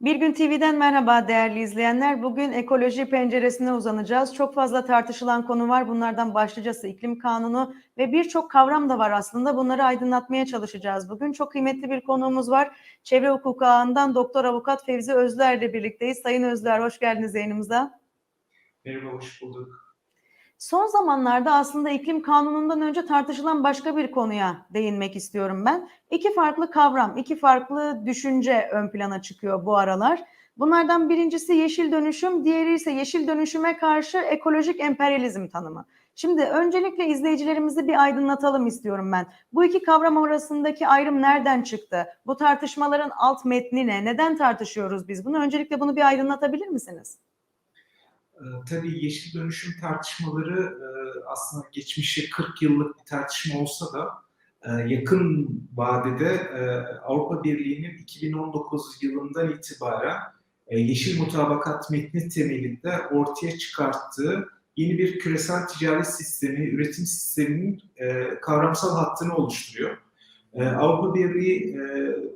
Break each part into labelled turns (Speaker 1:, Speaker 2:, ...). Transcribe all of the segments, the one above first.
Speaker 1: Bir Gün TV'den merhaba değerli izleyenler. Bugün ekoloji penceresine uzanacağız. Çok fazla tartışılan konu var. Bunlardan başlıcası iklim kanunu ve birçok kavram da var aslında. Bunları aydınlatmaya çalışacağız bugün. Çok kıymetli bir konuğumuz var. Çevre hukuku ağından Doktor Avukat Fevzi Özler ile birlikteyiz. Sayın Özler hoş geldiniz yayınımıza.
Speaker 2: Merhaba, hoş bulduk.
Speaker 1: Son zamanlarda aslında iklim kanunundan önce tartışılan başka bir konuya değinmek istiyorum ben. İki farklı kavram, iki farklı düşünce ön plana çıkıyor bu aralar. Bunlardan birincisi yeşil dönüşüm, diğeri ise yeşil dönüşüme karşı ekolojik emperyalizm tanımı. Şimdi öncelikle izleyicilerimizi bir aydınlatalım istiyorum ben. Bu iki kavram arasındaki ayrım nereden çıktı? Bu tartışmaların alt metni ne? Neden tartışıyoruz biz bunu? Öncelikle bunu bir aydınlatabilir misiniz?
Speaker 2: Ee, tabii yeşil dönüşüm tartışmaları e, aslında geçmişe 40 yıllık bir tartışma olsa da e, yakın vadede e, Avrupa Birliği'nin 2019 yılından itibaren yeşil mutabakat metni temelinde ortaya çıkarttığı yeni bir küresel ticaret sistemi, üretim sisteminin kavramsal hattını oluşturuyor. Avrupa Birliği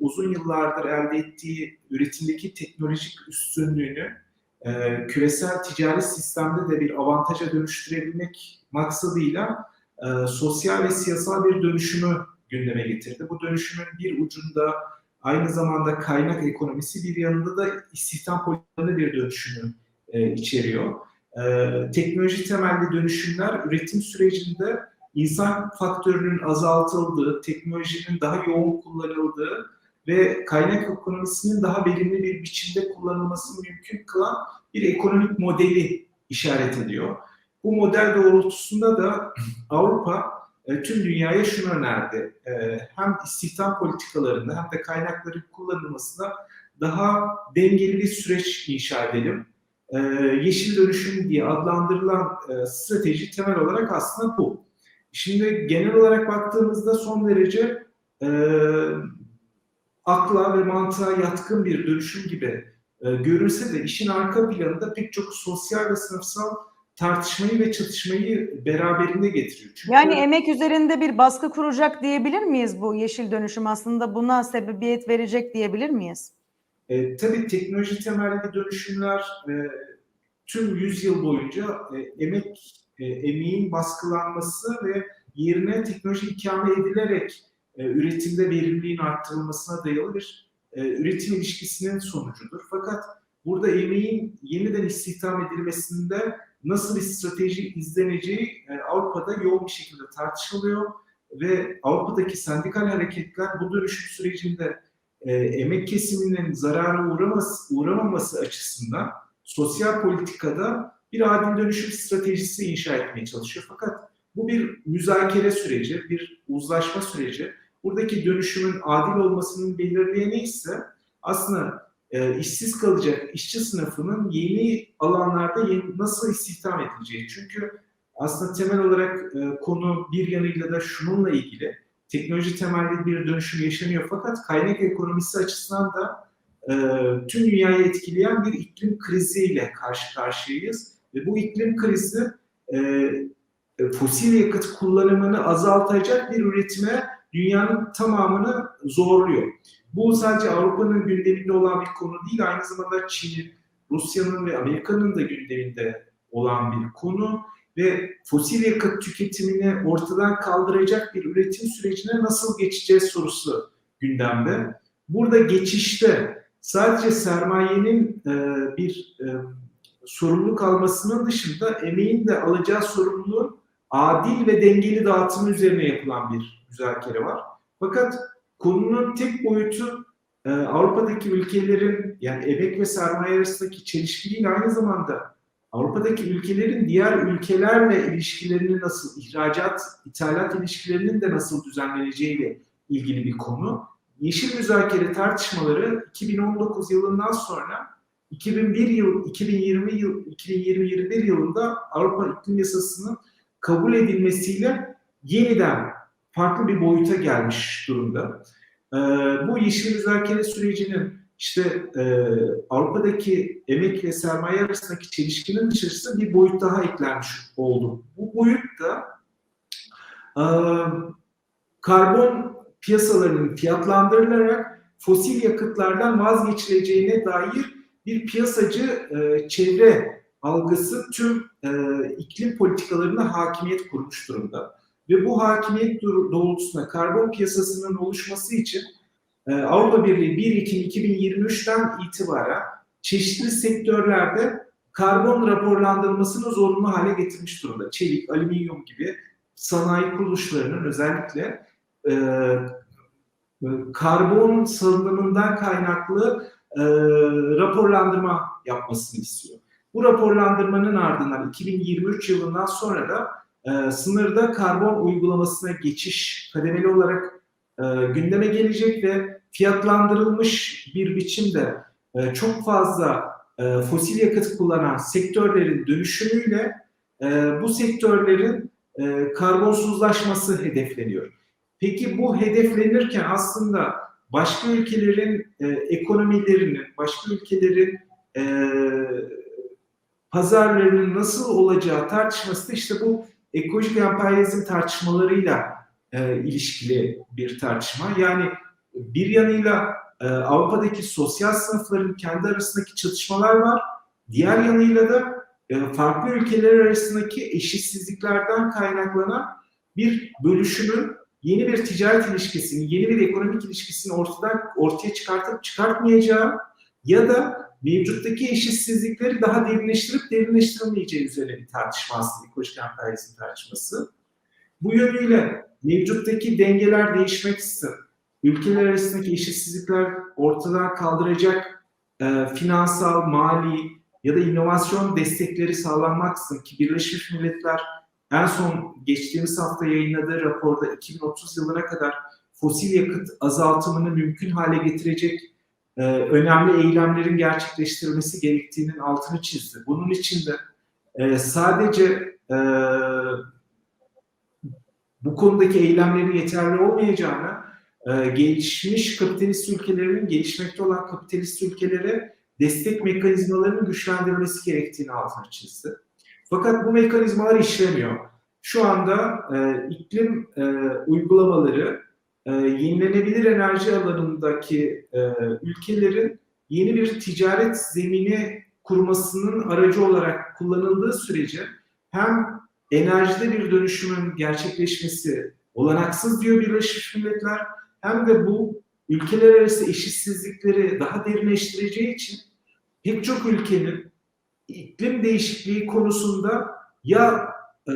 Speaker 2: uzun yıllardır elde ettiği üretimdeki teknolojik üstünlüğünü e, küresel ticaret sistemde de bir avantaja dönüştürebilmek maksadıyla e, sosyal ve siyasal bir dönüşümü gündeme getirdi. Bu dönüşümün bir ucunda aynı zamanda kaynak ekonomisi bir yanında da istihdam politikalarında bir dönüşümü e, içeriyor. E, teknoloji temelli dönüşümler üretim sürecinde insan faktörünün azaltıldığı, teknolojinin daha yoğun kullanıldığı ve kaynak ekonomisinin daha verimli bir biçimde kullanılmasını mümkün kılan bir ekonomik modeli işaret ediyor. Bu model doğrultusunda da Avrupa e, tüm dünyaya şunu önerdi. E, hem istihdam politikalarında hem de kaynakların kullanılmasında daha dengeli bir süreç inşa edelim. E, yeşil dönüşüm diye adlandırılan strateji temel olarak aslında bu. Şimdi genel olarak baktığımızda son derece akla ve mantığa yatkın bir dönüşüm gibi e, görünse de işin arka planında pek çok sosyal ve sınıfsal tartışmayı ve çatışmayı beraberinde getiriyor.
Speaker 1: Çünkü yani emek üzerinde bir baskı kuracak diyebilir miyiz bu yeşil dönüşüm aslında buna sebebiyet verecek diyebilir miyiz?
Speaker 2: E, tabii teknoloji temelli dönüşümler e, tüm yüzyıl boyunca e, emek e, emeğin baskılanması ve yerine teknoloji ikame edilerek e, üretimde verimliliğin arttırılmasına dayalı bir e, üretim ilişkisinin sonucudur. Fakat burada emeğin yeniden istihdam edilmesinde nasıl bir strateji izleneceği e, Avrupa'da yoğun bir şekilde tartışılıyor ve Avrupa'daki sendikal hareketler bu dönüşüm sürecinde emek kesiminin zarara uğraması, uğramaması açısından sosyal politikada bir adil dönüşüm stratejisi inşa etmeye çalışıyor. Fakat bu bir müzakere süreci, bir uzlaşma süreci. Buradaki dönüşümün adil olmasının belirleyeni ise aslında e, işsiz kalacak işçi sınıfının yeni alanlarda yeni, nasıl istihdam edileceği. Çünkü aslında temel olarak e, konu bir yanıyla da şununla ilgili. Teknoloji temelli bir dönüşüm yaşanıyor fakat kaynak ekonomisi açısından da e, tüm dünyayı etkileyen bir iklim kriziyle karşı karşıyayız. Ve bu iklim krizi e, fosil yakıt kullanımını azaltacak bir üretime dünyanın tamamını zorluyor. Bu sadece Avrupa'nın gündeminde olan bir konu değil, aynı zamanda Çin'in, Rusya'nın ve Amerika'nın da gündeminde olan bir konu ve fosil yakıt tüketimini ortadan kaldıracak bir üretim sürecine nasıl geçeceğiz sorusu gündemde. Burada geçişte sadece sermayenin e, bir e, sorumluluk almasının dışında emeğin de alacağı sorumluluğun adil ve dengeli dağıtımı üzerine yapılan bir müzakere var. Fakat konunun tek boyutu e, Avrupa'daki ülkelerin yani emek ve sermaye arasındaki çelişkiliğin aynı zamanda Avrupa'daki ülkelerin diğer ülkelerle ilişkilerini nasıl, ihracat, ithalat ilişkilerinin de nasıl düzenleneceğiyle ilgili bir konu. Yeşil müzakere tartışmaları 2019 yılından sonra 2001 yıl, 2020 yıl, 2021 yılında Avrupa İklim Yasası'nın kabul edilmesiyle yeniden farklı bir boyuta gelmiş durumda. E, bu yeşil müzakere sürecinin işte e, Avrupa'daki emek ve sermaye arasındaki çelişkinin dışarısı bir boyut daha eklenmiş oldu. Bu boyut da e, karbon piyasalarının fiyatlandırılarak fosil yakıtlardan vazgeçileceğine dair bir piyasacı e, çevre algısı tüm e, iklim politikalarına hakimiyet kurmuş durumda. Ve bu hakimiyet doğrultusunda karbon piyasasının oluşması için e, Avrupa Birliği 1 Ekim 2023'ten itibaren çeşitli sektörlerde karbon raporlandırmasını zorunlu hale getirmiş durumda. Çelik, alüminyum gibi sanayi kuruluşlarının özellikle e, e, karbon salınımından kaynaklı e, raporlandırma yapmasını istiyor. Bu raporlandırmanın ardından 2023 yılından sonra da e, sınırda karbon uygulamasına geçiş kademeli olarak e, gündeme gelecek ve fiyatlandırılmış bir biçimde e, çok fazla e, fosil yakıt kullanan sektörlerin dönüşümüyle bu sektörlerin karbonsuzlaşması hedefleniyor. Peki bu hedeflenirken aslında başka ülkelerin e, ekonomilerinin, başka ülkelerin e, pazarlarının nasıl olacağı tartışması da işte bu ekolojik emperyalizm tartışmalarıyla e, ilişkili bir tartışma. Yani bir yanıyla e, Avrupa'daki sosyal sınıfların kendi arasındaki çatışmalar var. Diğer yanıyla da e, farklı ülkeler arasındaki eşitsizliklerden kaynaklanan bir bölüşümün yeni bir ticaret ilişkisini, yeni bir ekonomik ilişkisini ortadan ortaya çıkartıp çıkartmayacağı ya da mevcuttaki eşitsizlikleri daha derinleştirip derinleştiremeyeceği üzerine bir tartışma aslında ekolojik emperyalizm tartışması. Bu yönüyle mevcuttaki dengeler değişmeksizin, ülkeler arasındaki eşitsizlikler ortadan kaldıracak e, finansal, mali ya da inovasyon destekleri sağlanmaksızın ki Birleşmiş Milletler en son geçtiğimiz hafta yayınladığı raporda 2030 yılına kadar fosil yakıt azaltımını mümkün hale getirecek e, önemli eylemlerin gerçekleştirilmesi gerektiğinin altını çizdi. Bunun için de e, sadece e, bu konudaki eylemlerin yeterli olmayacağını e, gelişmiş kapitalist ülkelerin gelişmekte olan kapitalist ülkelere destek mekanizmalarının güçlendirilmesi gerektiğini altını çizdi. Fakat bu mekanizmalar işlemiyor. Şu anda e, iklim e, uygulamaları e, yenilenebilir enerji alanındaki e, ülkelerin yeni bir ticaret zemini kurmasının aracı olarak kullanıldığı sürece hem enerjide bir dönüşümün gerçekleşmesi olanaksız diyor Birleşmiş Milletler hem de bu ülkeler arası eşitsizlikleri daha derinleştireceği için pek çok ülkenin iklim değişikliği konusunda ya e,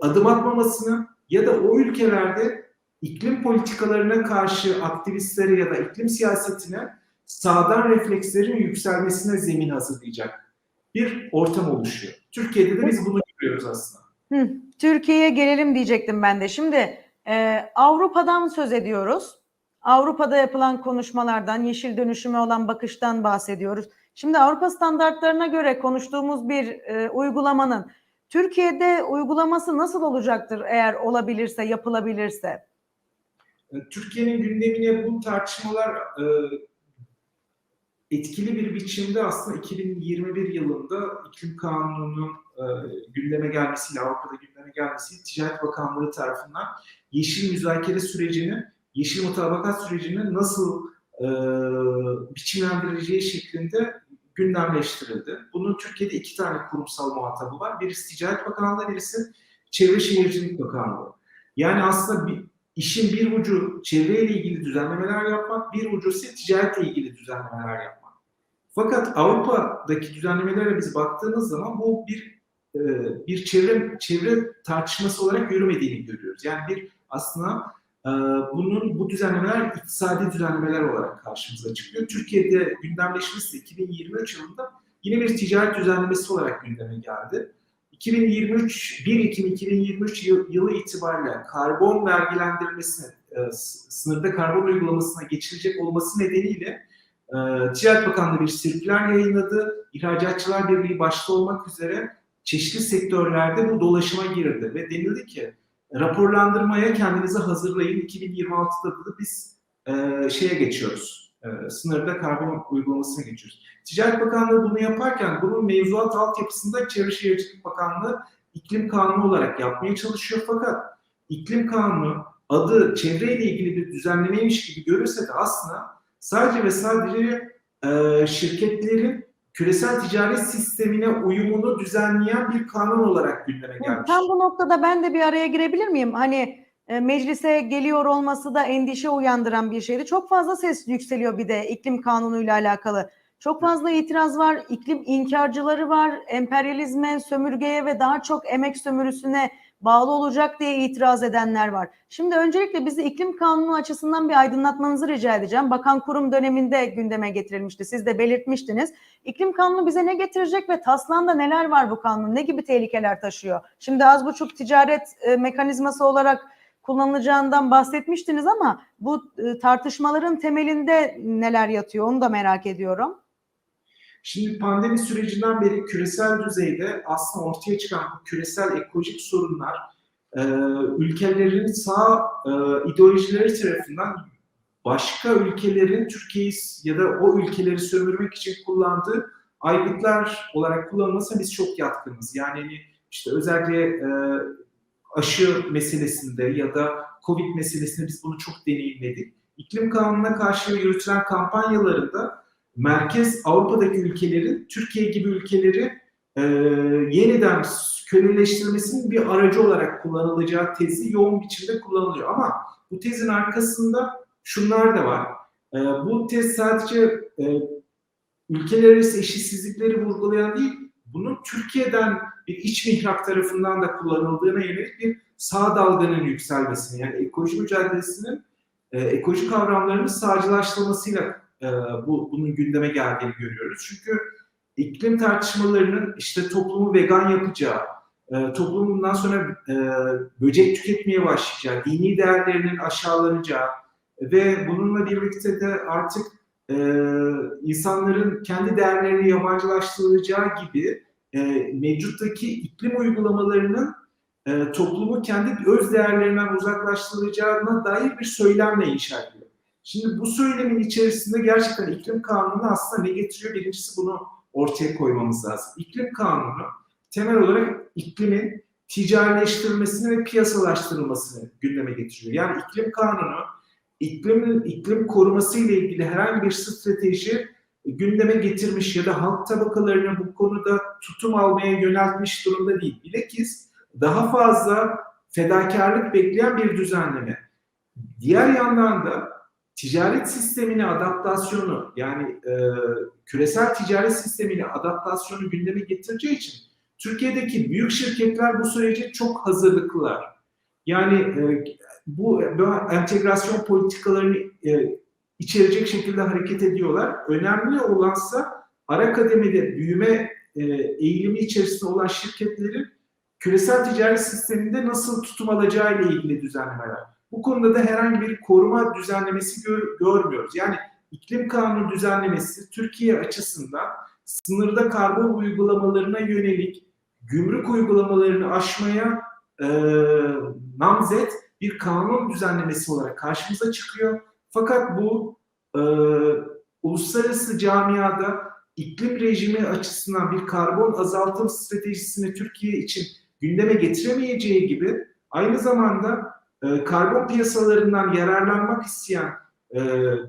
Speaker 2: adım atmamasını ya da o ülkelerde iklim politikalarına karşı aktivistlere ya da iklim siyasetine sağdan reflekslerin yükselmesine zemin hazırlayacak bir ortam oluşuyor. Türkiye'de de biz bunu görüyoruz aslında.
Speaker 1: Hı, Türkiye'ye gelelim diyecektim ben de. Şimdi e, Avrupa'dan söz ediyoruz. Avrupa'da yapılan konuşmalardan, yeşil dönüşüme olan bakıştan bahsediyoruz. Şimdi Avrupa standartlarına göre konuştuğumuz bir e, uygulamanın Türkiye'de uygulaması nasıl olacaktır eğer olabilirse, yapılabilirse?
Speaker 2: E, Türkiye'nin gündemine bu tartışmalar e, etkili bir biçimde aslında 2021 yılında iklim kanununun e, gündeme gelmesiyle, Avrupa'da gündeme gelmesiyle Ticaret Bakanlığı tarafından yeşil müzakere sürecini, yeşil mutabakat sürecini nasıl e, biçimlendirileceği şeklinde gündemleştirildi. Bunun Türkiye'de iki tane kurumsal muhatabı var. Birisi Ticaret Bakanlığı, birisi Çevre Şehircilik Bakanlığı. Yani aslında bir, işin bir ucu çevreyle ilgili düzenlemeler yapmak, bir ucu ise ticaretle ilgili düzenlemeler yapmak. Fakat Avrupa'daki düzenlemelere biz baktığımız zaman bu bir e, bir çevre çevre tartışması olarak yürümediğini görüyoruz. Yani bir aslında e, bunun bu düzenlemeler iktisadi düzenlemeler olarak karşımıza çıkıyor. Türkiye'de gündemleşmesi 2023 yılında yine bir ticaret düzenlemesi olarak gündeme geldi. 2023 1 Ekim 2023 yılı itibariyle karbon vergilendirmesine sınırda karbon uygulamasına geçilecek olması nedeniyle e, Ticaret Bakanlığı bir sirküler yayınladı. İhracatçılar Birliği başta olmak üzere çeşitli sektörlerde bu dolaşıma girdi ve denildi ki raporlandırmaya kendinizi hazırlayın. 2026'da da biz e, şeye geçiyoruz. E, sınırda karbon uygulamasına geçiyoruz. Ticaret Bakanlığı bunu yaparken bunun mevzuat altyapısında Çevre Şehircilik Bakanlığı iklim kanunu olarak yapmaya çalışıyor fakat iklim kanunu adı çevreyle ilgili bir düzenlemeymiş gibi görürse de aslında sadece ve sadece e, şirketlerin küresel ticaret sistemine uyumunu düzenleyen bir kanun olarak gündeme gelmiş.
Speaker 1: Tam bu noktada ben de bir araya girebilir miyim? Hani meclise geliyor olması da endişe uyandıran bir şeydi. Çok fazla ses yükseliyor bir de iklim kanunuyla alakalı. Çok fazla itiraz var, iklim inkarcıları var, emperyalizme, sömürgeye ve daha çok emek sömürüsüne bağlı olacak diye itiraz edenler var. Şimdi öncelikle bizi iklim kanunu açısından bir aydınlatmanızı rica edeceğim. Bakan kurum döneminde gündeme getirilmişti. Siz de belirtmiştiniz. İklim kanunu bize ne getirecek ve taslağında neler var bu kanun? Ne gibi tehlikeler taşıyor? Şimdi az buçuk ticaret e, mekanizması olarak kullanılacağından bahsetmiştiniz ama bu e, tartışmaların temelinde neler yatıyor onu da merak ediyorum.
Speaker 2: Şimdi pandemi sürecinden beri küresel düzeyde aslında ortaya çıkan küresel ekolojik sorunlar e, ülkelerin sağ e, ideolojileri tarafından başka ülkelerin Türkiye'yi ya da o ülkeleri sömürmek için kullandığı aygıtlar olarak kullanılmasına biz çok yatkınız. Yani hani işte özellikle e, aşı meselesinde ya da Covid meselesinde biz bunu çok deneyimledik. İklim kanununa karşı yürütülen kampanyalarında merkez Avrupa'daki ülkelerin Türkiye gibi ülkeleri e, yeniden köleleştirmesinin bir aracı olarak kullanılacağı tezi yoğun biçimde kullanılıyor. Ama bu tezin arkasında şunlar da var. E, bu tez sadece e, ülkeler arası eşitsizlikleri vurgulayan değil, bunun Türkiye'den bir iç mihrak tarafından da kullanıldığına yönelik bir sağ dalganın yükselmesini, yani ekoloji mücadelesinin e, ekoloji kavramlarının sağcılaştırılmasıyla e, bu bunun gündeme geldiğini görüyoruz. Çünkü iklim tartışmalarının işte toplumu vegan yapacağı, e, toplumun bundan sonra e, böcek tüketmeye başlayacağı, dini değerlerinin aşağılanacağı ve bununla birlikte de artık e, insanların kendi değerlerini yabancılaştırılacağı gibi e, mevcuttaki iklim uygulamalarının e, toplumu kendi öz değerlerinden uzaklaştırılacağına dair bir söylemle inşa ediliyor. Şimdi bu söylemin içerisinde gerçekten iklim kanunu aslında ne getiriyor? Birincisi bunu ortaya koymamız lazım. İklim kanunu temel olarak iklimin ticarileştirilmesini ve piyasalaştırılmasını gündeme getiriyor. Yani iklim kanunu iklimin iklim koruması ile ilgili herhangi bir strateji gündeme getirmiş ya da halk tabakalarını bu konuda tutum almaya yöneltmiş durumda değil. Bilakis daha fazla fedakarlık bekleyen bir düzenleme. Diğer yandan da ticaret sistemine adaptasyonu yani e, küresel ticaret sistemine adaptasyonu gündeme getireceği için Türkiye'deki büyük şirketler bu sürece çok hazırlıklılar. Yani e, bu, entegrasyon politikalarını e, içerecek şekilde hareket ediyorlar. Önemli olansa ara kademede büyüme e, eğilimi içerisinde olan şirketlerin küresel ticaret sisteminde nasıl tutum alacağı ile ilgili düzenlemeler. Bu konuda da herhangi bir koruma düzenlemesi gör, görmüyoruz. Yani iklim kanunu düzenlemesi Türkiye açısından sınırda karbon uygulamalarına yönelik gümrük uygulamalarını aşmaya e, namzet bir kanun düzenlemesi olarak karşımıza çıkıyor. Fakat bu e, uluslararası camiada iklim rejimi açısından bir karbon azaltım stratejisini Türkiye için gündeme getiremeyeceği gibi aynı zamanda e, karbon piyasalarından yararlanmak isteyen e,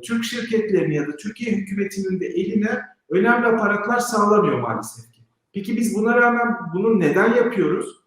Speaker 2: Türk şirketlerine ya da Türkiye hükümetinin de eline önemli aparatlar sağlamıyor maalesef ki. Peki biz buna rağmen bunu neden yapıyoruz?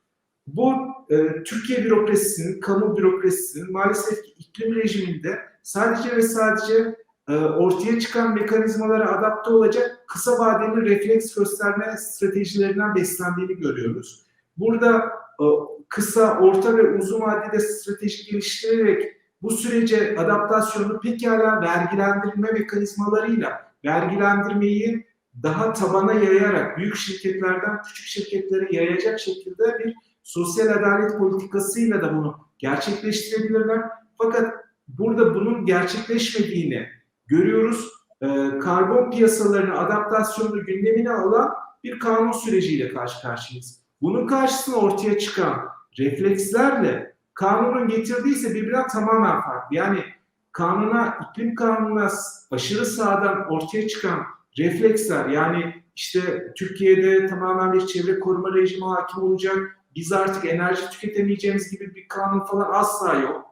Speaker 2: Bu e, Türkiye bürokrasisinin, kamu bürokrasisinin maalesef ki iklim rejiminde sadece ve sadece e, ortaya çıkan mekanizmalara adapte olacak kısa vadeli refleks gösterme stratejilerinden beslendiğini görüyoruz. Burada e, kısa, orta ve uzun vadede strateji geliştirerek bu sürece adaptasyonu pekala vergilendirme mekanizmalarıyla vergilendirmeyi daha tabana yayarak büyük şirketlerden küçük şirketlere yayacak şekilde bir sosyal adalet politikasıyla da bunu gerçekleştirebilirler. Fakat burada bunun gerçekleşmediğini görüyoruz. Ee, karbon piyasalarını adaptasyonu gündemine alan bir kanun süreciyle karşı karşıyayız. Bunun karşısına ortaya çıkan reflekslerle kanunun getirdiği ise birbirinden tamamen farklı. Yani kanuna, iklim kanununa aşırı sağdan ortaya çıkan refleksler yani işte Türkiye'de tamamen bir çevre koruma rejimi hakim olacak, biz artık enerji tüketemeyeceğimiz gibi bir kanun falan asla yok.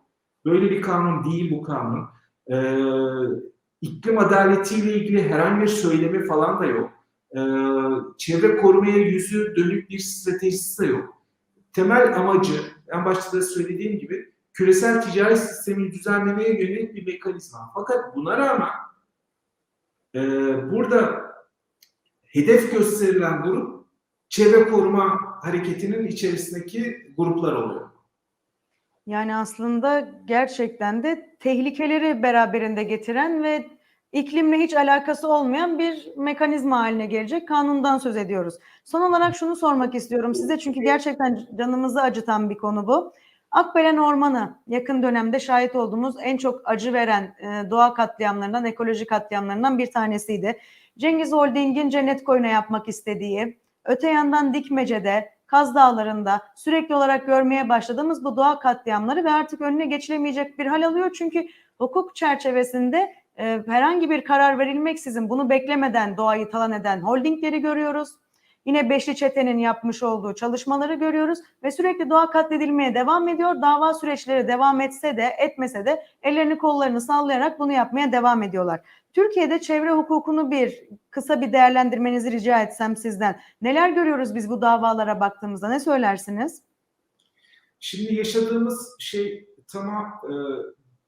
Speaker 2: Böyle bir kanun değil bu kanun. Ee, iklim adaletiyle ilgili herhangi bir söylemi falan da yok. Ee, çevre korumaya yüzü dönük bir stratejisi de yok. Temel amacı, en başta da söylediğim gibi küresel ticari sistemi düzenlemeye yönelik bir mekanizma. Fakat buna rağmen e, burada hedef gösterilen grup çevre koruma hareketinin içerisindeki gruplar oluyor.
Speaker 1: Yani aslında gerçekten de tehlikeleri beraberinde getiren ve iklimle hiç alakası olmayan bir mekanizma haline gelecek kanundan söz ediyoruz. Son olarak şunu sormak istiyorum size çünkü gerçekten canımızı acıtan bir konu bu. Akbelen Ormanı yakın dönemde şahit olduğumuz en çok acı veren e, doğa katliamlarından, ekoloji katliamlarından bir tanesiydi. Cengiz Holding'in cennet koyuna yapmak istediği, öte yandan Dikmece'de, Kaz Dağları'nda sürekli olarak görmeye başladığımız bu doğa katliamları ve artık önüne geçilemeyecek bir hal alıyor. Çünkü hukuk çerçevesinde e, herhangi bir karar verilmeksizin bunu beklemeden doğayı talan eden holdingleri görüyoruz. Yine Beşli Çete'nin yapmış olduğu çalışmaları görüyoruz ve sürekli doğa katledilmeye devam ediyor. Dava süreçleri devam etse de etmese de ellerini kollarını sallayarak bunu yapmaya devam ediyorlar. Türkiye'de çevre hukukunu bir kısa bir değerlendirmenizi rica etsem sizden. Neler görüyoruz biz bu davalara baktığımızda ne söylersiniz?
Speaker 2: Şimdi yaşadığımız şey tamam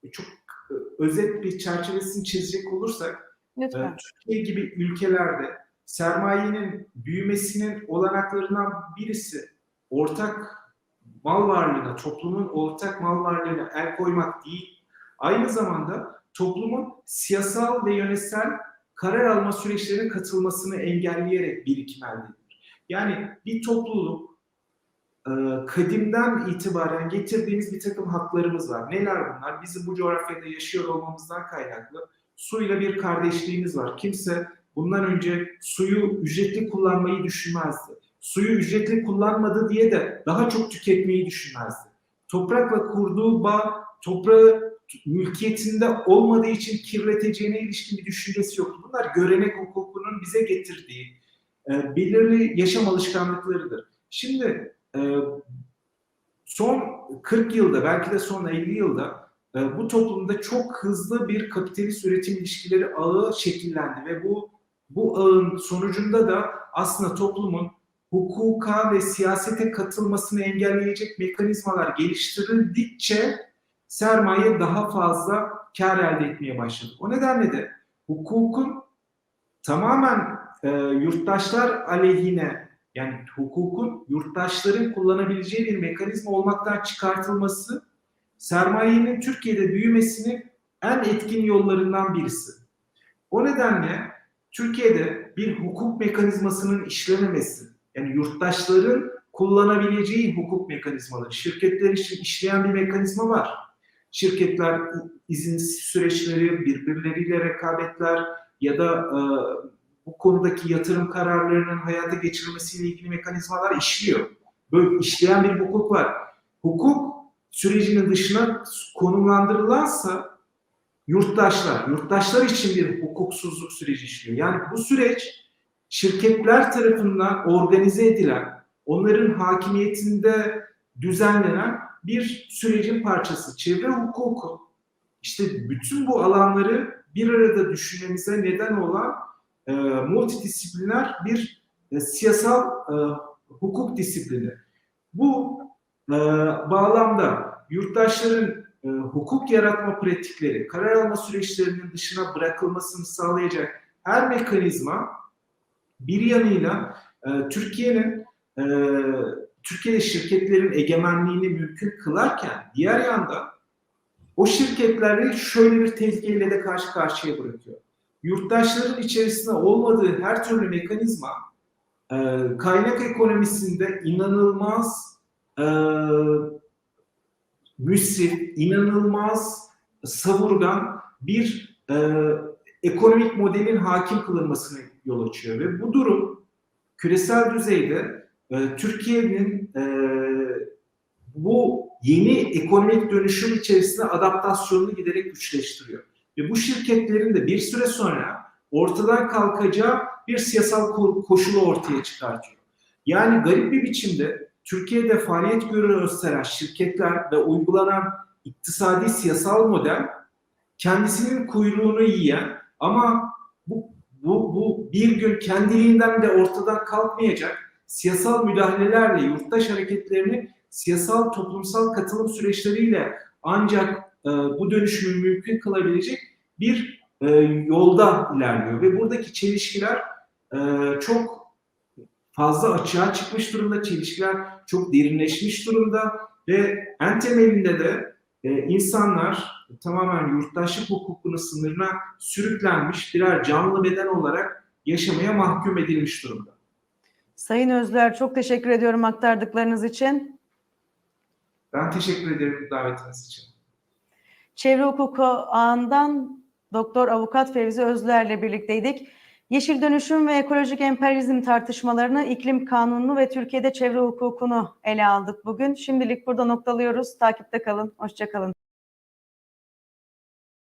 Speaker 2: e, çok e, özet bir çerçevesini çizecek olursak
Speaker 1: Lütfen.
Speaker 2: e, Türkiye gibi ülkelerde sermayenin büyümesinin olanaklarından birisi ortak mal varlığına, toplumun ortak mal varlığına el koymak değil, aynı zamanda toplumun siyasal ve yönetsel karar alma süreçlerine katılmasını engelleyerek birikim elde edilir. Yani bir topluluk e, kadimden itibaren getirdiğimiz bir takım haklarımız var. Neler bunlar? Bizim bu coğrafyada yaşıyor olmamızdan kaynaklı suyla bir kardeşliğimiz var. Kimse bundan önce suyu ücretli kullanmayı düşünmezdi. Suyu ücretli kullanmadı diye de daha çok tüketmeyi düşünmezdi. Toprakla kurduğu bağ, toprağı mülkiyetinde olmadığı için kirleteceğine ilişkin bir düşüncesi yoktu. Bunlar görenek hukukunun bize getirdiği e, belirli yaşam alışkanlıklarıdır. Şimdi e, son 40 yılda belki de son 50 yılda e, bu toplumda çok hızlı bir kapitalist üretim ilişkileri ağı şekillendi ve bu bu ağın sonucunda da aslında toplumun hukuka ve siyasete katılmasını engelleyecek mekanizmalar geliştirildikçe sermaye daha fazla kar elde etmeye başladı. O nedenle de hukukun tamamen e, yurttaşlar aleyhine yani hukukun yurttaşların kullanabileceği bir mekanizma olmaktan çıkartılması sermayenin Türkiye'de büyümesinin en etkin yollarından birisi. O nedenle Türkiye'de bir hukuk mekanizmasının işlememesi, yani yurttaşların kullanabileceği hukuk mekanizmaları, şirketler için işleyen bir mekanizma var. Şirketler izin süreçleri, birbirleriyle rekabetler ya da e, bu konudaki yatırım kararlarının hayata geçirilmesiyle ilgili mekanizmalar işliyor. Böyle işleyen bir hukuk var. Hukuk sürecinin dışına konumlandırılansa yurttaşlar, yurttaşlar için bir hukuksuzluk süreci işliyor. Yani bu süreç şirketler tarafından organize edilen, onların hakimiyetinde düzenlenen bir sürecin parçası. Çevre hukuku işte bütün bu alanları bir arada düşünmemize neden olan e, multidisipliner bir e, siyasal e, hukuk disiplini. Bu e, bağlamda yurttaşların e, hukuk yaratma pratikleri, karar alma süreçlerinin dışına bırakılmasını sağlayacak her mekanizma bir yanıyla e, Türkiye'nin e, Türkiye'de şirketlerin egemenliğini mümkün kılarken diğer yanda o şirketleri şöyle bir tehlikeyle de karşı karşıya bırakıyor. Yurttaşların içerisinde olmadığı her türlü mekanizma e, kaynak ekonomisinde inanılmaz e, müsrif, inanılmaz savurgan bir e, ekonomik modelin hakim kılınmasına yol açıyor ve bu durum küresel düzeyde e, Türkiye'nin e, bu yeni ekonomik dönüşüm içerisinde adaptasyonunu giderek güçleştiriyor. Ve bu şirketlerin de bir süre sonra ortadan kalkacağı bir siyasal koşulu ortaya çıkartıyor. Yani garip bir biçimde Türkiye'de faaliyet gösteren şirketler ve uygulanan iktisadi siyasal model kendisinin kuyruğunu yiyen Ama bu, bu, bu bir gün kendiliğinden de ortadan kalkmayacak siyasal müdahalelerle yurttaş hareketlerini siyasal toplumsal katılım süreçleriyle ancak e, bu dönüşümü mümkün kılabilecek bir e, yolda ilerliyor. Ve buradaki çelişkiler e, çok fazla açığa çıkmış durumda, çelişkiler çok derinleşmiş durumda ve en temelinde de e, insanlar tamamen yurttaşlık hukukunun sınırına sürüklenmiş birer canlı beden olarak yaşamaya mahkum edilmiş durumda.
Speaker 1: Sayın Özler çok teşekkür ediyorum aktardıklarınız için.
Speaker 2: Ben teşekkür ederim davetiniz için.
Speaker 1: Çevre hukuku ağından Doktor Avukat Fevzi Özler'le birlikteydik. Yeşil dönüşüm ve ekolojik emperyalizm tartışmalarını, iklim kanununu ve Türkiye'de çevre hukukunu ele aldık bugün. Şimdilik burada noktalıyoruz. Takipte kalın. Hoşçakalın.